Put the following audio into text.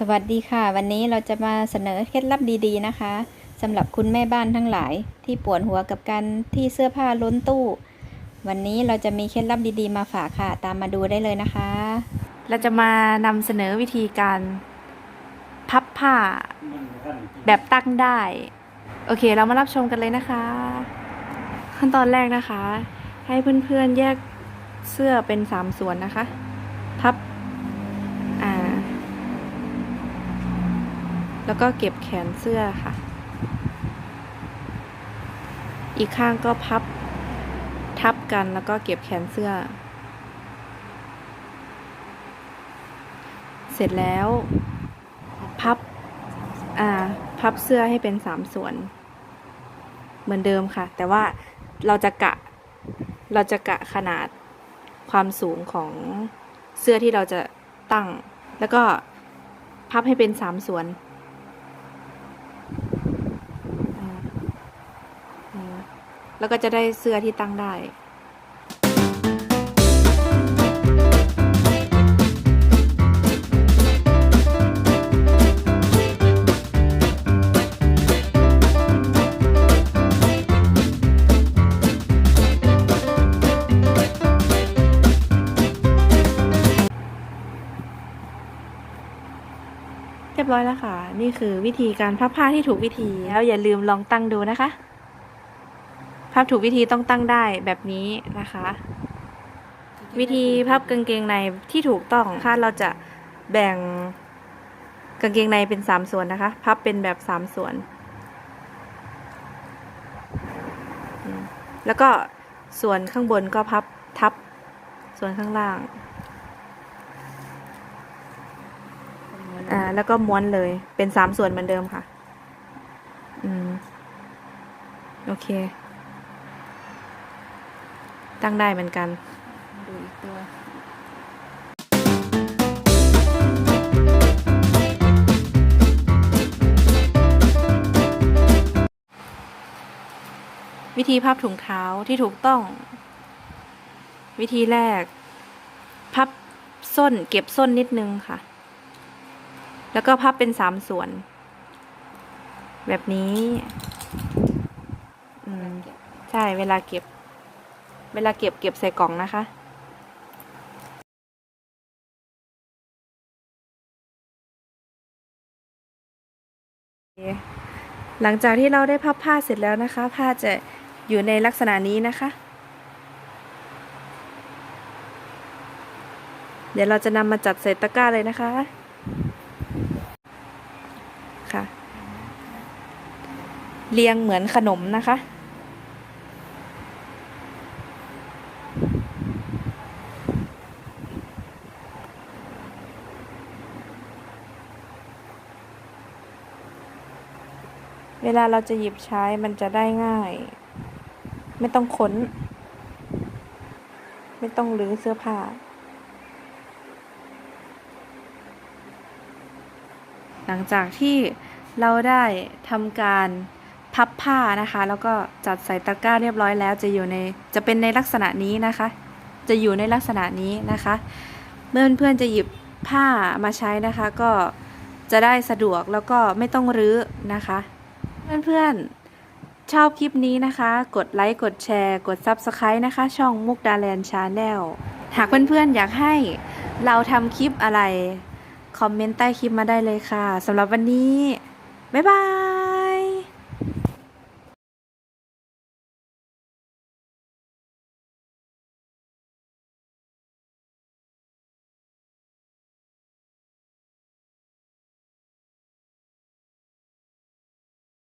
สวัสดีค่ะ วันนี้เราจะมาเสนอเคล็ดลับดีๆนะคะสำหรับคุณแม่บ้านทั้งหลาย ที่ปวดหัวกับการที่เสื้อผ้าล้นตู้ วันนี้เราจะมีเคล็ดลับดีๆ มาฝากค่ะ ตามมาดูได้เลยนะคะ เราจะมานำเสนอวิธีการพับผ้าแบบตั้งได้ โอเค เรามารับชมกันเลยนะคะ ขั้นตอนแรกนะคะ ให้เพื่อนๆแยกเสื้อเป็นสามส่วนนะคะ พับ อ่า แล้วก็เก็บแขนเสื้อค่ะ อีกข้างก็พับทับกันแล้วก็เก็บแขนเสื้อ เสร็จแล้ว พับ อ่า พับเสื้อให้เป็นสามส่วน เหมือนเดิมค่ะ แต่ว่าเราจะกะ เราจะกะขนาดความสูงของเสื้อที่เราจะตั้ง แล้วก็พับให้เป็นสามส่วนอ่าอ่า แล้วก็จะได้เสื้อที่ตั้งได้เรียบร้อยแล้วค่ะ นี่คือวิธีการพับผ้าที่ถูกวิธีแล้วอย่าลืมลองตั้งดูนะคะ พับถูกวิธีต้องตั้งได้แบบนี้นะคะ วิธีพับกางเกงในที่ถูกต้องค่ะเราจะแบ่งกางเกงในเป็นสามส่วนนะคะ พับเป็นแบบสามส่วน แล้วก็ส่วนข้างบนก็พับทับส่วนข้างล่างอ่าแล้วก็ม้วนเลยเป็นสามส่วนเหมือนเดิมค่ะ อืม โอเค ตั้งได้เหมือนกันดูอีกตัววิธีพับถุงเท้าที่ถูกต้อง วิธีแรก พับส้นเก็บส้นนิดนึงค่ะ แล้วก็พับเป็นสามส่วน แบบนี้ อืม ใช่เวลาเก็บ เวลาเก็บเก็บใส่กล่องนะคะหลังจากที่เราได้พับผ้าเสร็จแล้วนะคะ ผ้าจะอยู่ในลักษณะนี้นะคะ เดี๋ยวเราจะนำมาจัดใส่ตะกร้าเลยนะคะค่ะ เรียงเหมือนขนมนะคะ เวลาเราจะหยิบใช้มันจะได้ง่าย ไม่ต้องค้นไม่ต้องรื้อเสื้อผ้า หลังจากที่เราได้ทำการพับผ้านะคะ แล้วก็จัดใส่ตะกร้าเรียบร้อยแล้ว จะอยู่ในจะเป็นในลักษณะนี้นะคะ จะอยู่ในลักษณะนี้นะคะ เมื่อเพื่อนๆจะหยิบผ้ามาใช้นะคะ ก็จะได้สะดวกแล้วก็ไม่ต้องรื้อนะคะ เพื่อนๆ ชอบคลิปนี้นะคะ กดไลค์ กดแชร์ กด Subscribe นะคะ ช่องมุกดาแลนชาแนลหากเพื่อนๆ อยากให้เราทำคลิปอะไร คอมเมนต์ใต้คลิปมาได้เลยค่ะสำหรับวันนี้ บ๊ายบาย